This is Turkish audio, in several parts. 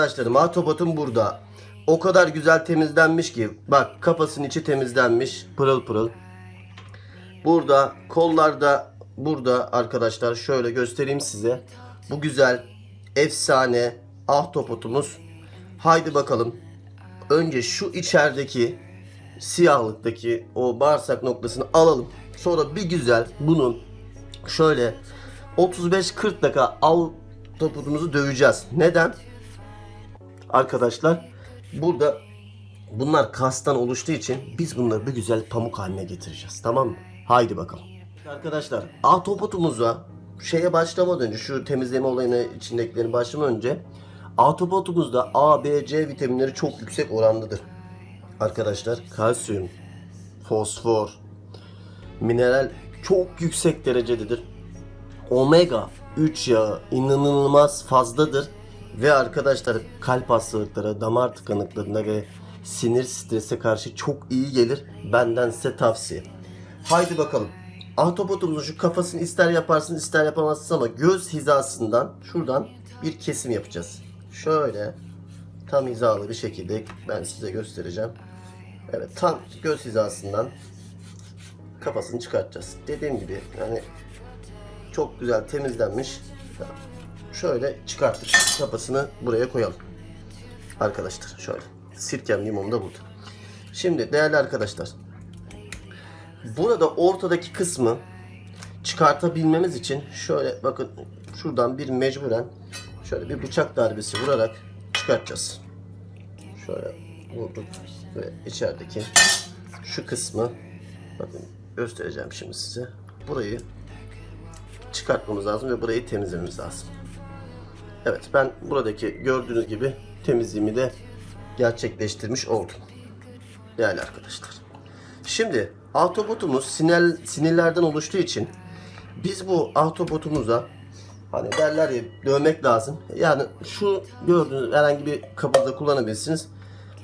Arkadaşlarım ahtapotum burada. O kadar güzel temizlenmiş ki. Bak kafasının içi temizlenmiş. Pırıl pırıl. Burada kollarda burada arkadaşlar şöyle göstereyim size. Bu güzel efsane ahtapotumuz. Haydi bakalım. Önce şu içerideki siyahlıktaki o bağırsak noktasını alalım. Sonra bir güzel bunu şöyle 35-40 dakika ahtapotumuzu döveceğiz. Neden? Arkadaşlar burada bunlar kastan oluştuğu için biz bunları bir güzel pamuk haline getireceğiz. Tamam mı? Haydi bakalım. Arkadaşlar ahtapotumuza şeye başlamadan önce şu temizleme olayına içindekilerini başlamadan önce ahtapotumuzda A, B, C vitaminleri çok yüksek orandadır. Arkadaşlar kalsiyum, fosfor, mineral çok yüksek derecededir. Omega 3 yağı inanılmaz fazladır. Ve arkadaşlar kalp hastalıkları, damar tıkanıklarına ve sinir strese karşı çok iyi gelir. Benden size tavsiye. Haydi bakalım. Ahtapotumuzun şu kafasını ister yaparsın ister yapamazsın ama göz hizasından şuradan bir kesim yapacağız. Şöyle tam hizalı bir şekilde ben size göstereceğim. Evet tam göz hizasından kafasını çıkartacağız. Dediğim gibi yani çok güzel temizlenmiş. Şöyle çıkarttık. Kafasını buraya koyalım. Arkadaşlar şöyle. Sirkem limon da burada. Şimdi değerli arkadaşlar. Burada ortadaki kısmı çıkartabilmemiz için şöyle bakın şuradan bir mecburen şöyle bir bıçak darbesi vurarak çıkartacağız. Şöyle vurduk ve içerideki şu kısmı bakın göstereceğim şimdi size. Burayı çıkartmamız lazım ve burayı temizlememiz lazım. Evet ben buradaki gördüğünüz gibi temizliğimi de gerçekleştirmiş oldum. Değerli arkadaşlar. Şimdi autobotumuz sinir, sinirlerden oluştuğu için biz bu autobotumuza hani derler ya dövmek lazım. Yani şu gördüğünüz herhangi bir kabızda kullanabilirsiniz.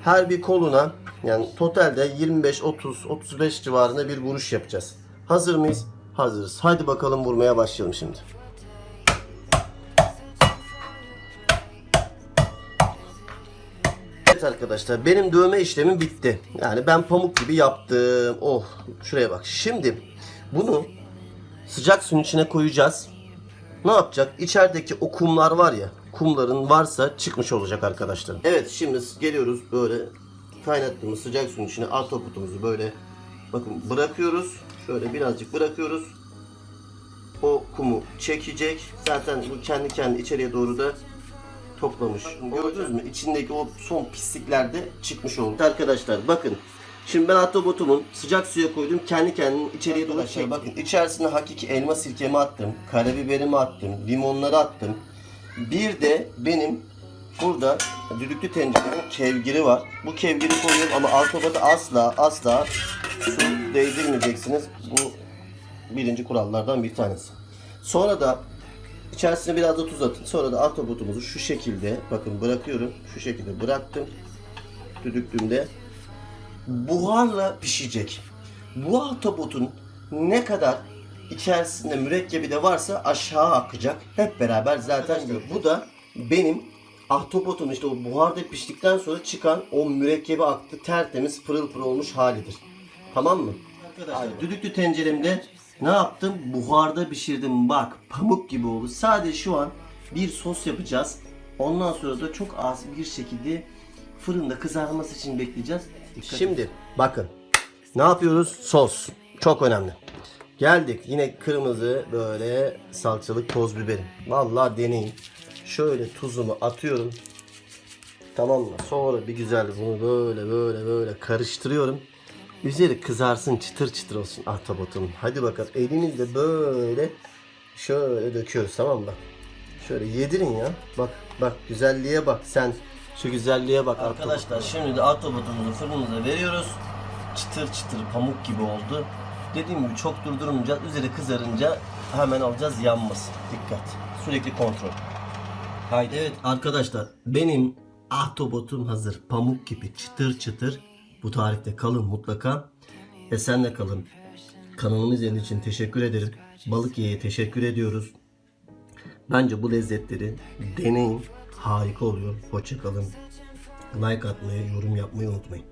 Her bir koluna yani totalde 25 30 35 civarında bir vuruş yapacağız. Hazır mıyız? Hazırız. Hadi bakalım vurmaya başlayalım şimdi. Arkadaşlar benim dövme işlemim bitti. Yani ben pamuk gibi yaptım. Oh şuraya bak. Şimdi bunu sıcak suyun içine koyacağız. Ne yapacak? İçerideki o kumlar var ya kumların varsa çıkmış olacak arkadaşlar. Evet şimdi geliyoruz böyle kaynattığımız sıcak suyun içine artoputumuzu böyle bakın bırakıyoruz. Şöyle birazcık bırakıyoruz. O kumu çekecek. Zaten bu kendi kendi içeriye doğru da toplamış. Gördünüz mü? İçindeki o son pislikler de çıkmış oldu. Arkadaşlar bakın. Şimdi ben Autobot'umun sıcak suya koydum. Kendi kendini içeriye doğru çekti. Bakın içerisine hakiki elma sirkemi attım. Karabiberimi attım. Limonları attım. Bir de benim burada düdüklü tencerenin kevgiri var. Bu kevgiri koyuyorum ama Autobot'a asla asla su değdirmeyeceksiniz. Bu birinci kurallardan bir tanesi. Sonra da İçerisine biraz da tuz atın. Sonra da ahtapotumuzu şu şekilde bakın bırakıyorum. Şu şekilde bıraktım. Düdüklüğümde buharla pişecek. Bu ahtapotun ne kadar içerisinde mürekkebi de varsa aşağı akacak. Hep beraber zaten bu da benim ahtapotum işte o buharda piştikten sonra çıkan o mürekkebi aktı tertemiz pırıl pırıl olmuş halidir. Tamam mı? Arkadaşlar düdüklü tenceremde ne yaptım? Buharda pişirdim. Bak pamuk gibi oldu. Sadece şu an bir sos yapacağız. Ondan sonra da çok az bir şekilde fırında kızarması için bekleyeceğiz. Şimdi bakın ne yapıyoruz? Sos. Çok önemli. Geldik yine kırmızı böyle salçalık toz biberim. Vallahi deneyin. Şöyle tuzumu atıyorum. Tamam mı? Sonra bir güzel bunu böyle böyle böyle karıştırıyorum. Üzeri kızarsın çıtır çıtır olsun ahtapotum. Hadi bakalım elimizle böyle şöyle döküyoruz tamam mı? Şöyle yedirin ya. Bak bak güzelliğe bak sen. Şu güzelliğe bak Arkadaşlar şimdi de ahtapotumuzu fırınımıza veriyoruz. Çıtır çıtır pamuk gibi oldu. Dediğim gibi çok durdurmayacağız. Üzeri kızarınca hemen alacağız yanmasın. Dikkat. Sürekli kontrol. Haydi. Evet arkadaşlar benim ahtapotum hazır. Pamuk gibi çıtır çıtır. Bu tarifte kalın mutlaka. Esenle kalın. Kanalımı izlediğiniz için teşekkür ederim. Balık Ye'ye teşekkür ediyoruz. Bence bu lezzetleri deneyin. harika oluyor. Hoşça kalın. Like atmayı, yorum yapmayı unutmayın.